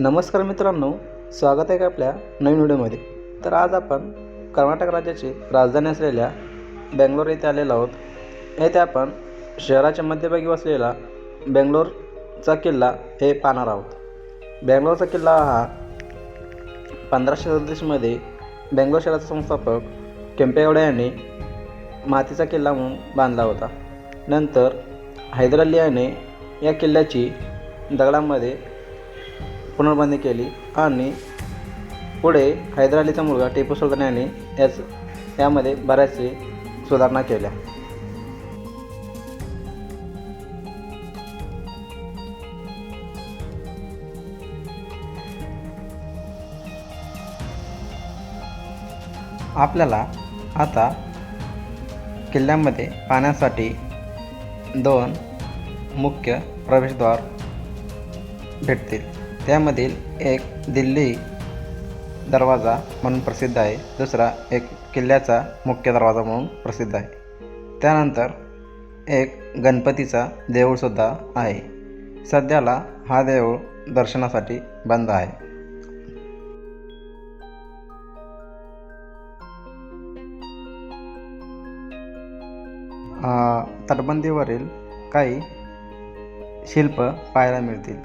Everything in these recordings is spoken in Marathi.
नमस्कार मित्रांनो स्वागत आहे का आपल्या नवीन व्हिडिओमध्ये. तर आज आपण कर्नाटक राज्याची राजधानी असलेल्या बेंगलोर येथे आलेलो आहोत. येथे आपण शहराच्या मध्यभागी वसलेला बेंगलोरचा किल्ला हे पाहणार आहोत. बेंगलोरचा किल्ला हा पंधराशे सदतीसमध्ये बेंगलोर शहराचा संस्थापक केंपेगौडा यांनी मातीचा किल्ला म्हणून बांधला होता. नंतर हैदर अली याने या किल्ल्याची दगडांमध्ये पुनर्बांधणी केली आणि पुढे हैदर अलीचा मुलगा टिपू सुलतान यांनी याच यामध्ये बऱ्याचशी सुधारणा केल्या. आपल्याला आता किल्ल्यामध्ये पाण्यासाठी दोन मुख्य प्रवेशद्वार भेटतील. त्यामधील एक दिल्ली दरवाजा म्हणून प्रसिद्ध आहे. दुसरा एक किल्ल्याचा मुख्य दरवाजा म्हणून प्रसिद्ध आहे. त्यानंतर एक गणपतीचा देऊळसुद्धा आहे. सध्याला हा देऊळ दर्शनासाठी बंद आहे. तटबंदीवरील काही शिल्प पाहायला मिळतील.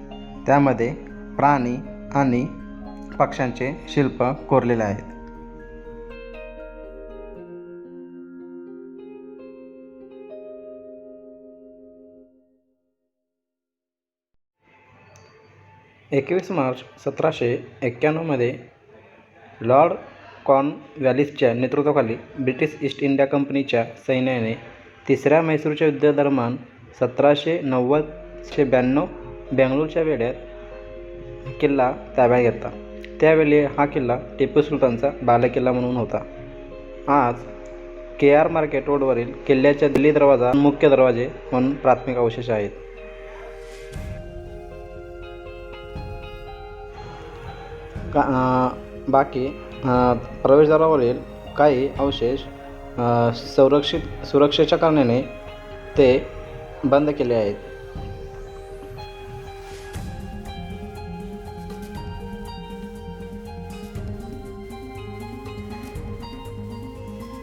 त्यामध्ये प्राणी आणि पक्ष्यांचे शिल्प कोरलेले आहेत. एकवीस मार्च सतराशे एक्क्याण्णवमध्ये लॉर्ड कॉर्नवॅलिसच्या नेतृत्वाखाली ब्रिटिश ईस्ट इंडिया कंपनीच्या सैन्याने तिसऱ्या म्हैसूरच्या युद्धादरम्यान सतराशे नव्वदशे ब्याण्णव बेंगलोरच्या वेढ्यात किल्ला ताब्यात घेतला त्यावेळी हा किल्ला टिपू सुलतानचा बालेकिल्ला म्हणून होता. आज के आर मार्केट रोडवरील किल्ल्याच्या दिल्ली दरवाजा मुख्य दरवाजे म्हणून प्राथमिक अवशेष आहेत. का बाकी प्रवेशद्वारावरील काही अवशेष संरक्षित सुरक्षेच्या कारणाने ते बंद केले आहेत.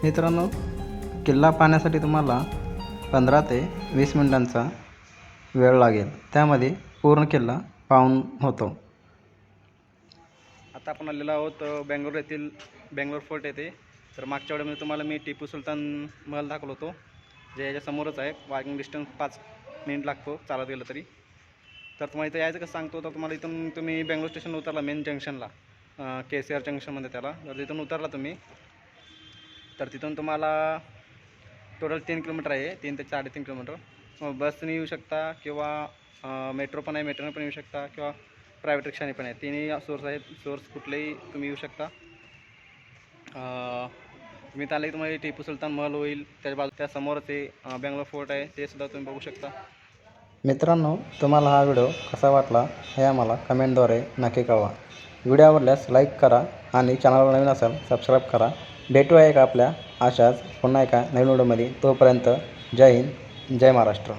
मित्रांनो किल्ला पाहण्यासाठी तुम्हाला पंधरा ते वीस मिनिटांचा वेळ लागेल. त्यामध्ये पूर्ण किल्ला पाहून होतो. आता आपण आलेलो आहोत बेंगलोर येथील बेंगलोर फोर्ट येथे. तर मागच्या वेळेमध्ये तुम्हाला मी टिपू सुलतान महल दाखवलो होतो जे याच्यासमोरच आहे. वॉकिंग डिस्टन्स पाच मिनिट लागतो चालत गेलं तरी. तर तुम्हाला इथं यायचं कसं सांगतो तर तुम्हाला इथून तुम्ही बेंगलोर स्टेशन उतरला मेन जंक्शनला के सी आर जंक्शनमध्ये त्याला. जर तिथून उतरला तुम्ही. तर तिथून तुम्हाला टोटल तीन किलोमीटर आहे. तीन ते साडेतीन किलोमीटर बसने येऊ शकता किंवा मेट्रो पण आहे मेट्रोने पण येऊ शकता किंवा प्रायव्हेट रिक्षाने पण आहे. तिन्ही सोर्स आहेत. सोर्स कुठलेही तुम्ही येऊ शकता. तुम्ही त्याला तुम्हाला टिपू सुलतान महल होईल. त्याच्या बाजू त्या समोरच आहे बेंगलोर फोर्ट आहे. ते सुद्धा तुम्ही बघू शकता. मित्रांनो तुम्हाला हा व्हिडिओ कसा वाटला हे आम्हाला कमेंटद्वारे नक्की कळवा. व्हिडिओ आवडल्यास लाईक करा आणि चॅनलवर नवीन असाल सबस्क्राईब करा. भेटूया का आपल्या अशाच पुन्हा एका नवीन व्हिडिओमध्ये. तोपर्यंत जय हिंद जय महाराष्ट्र.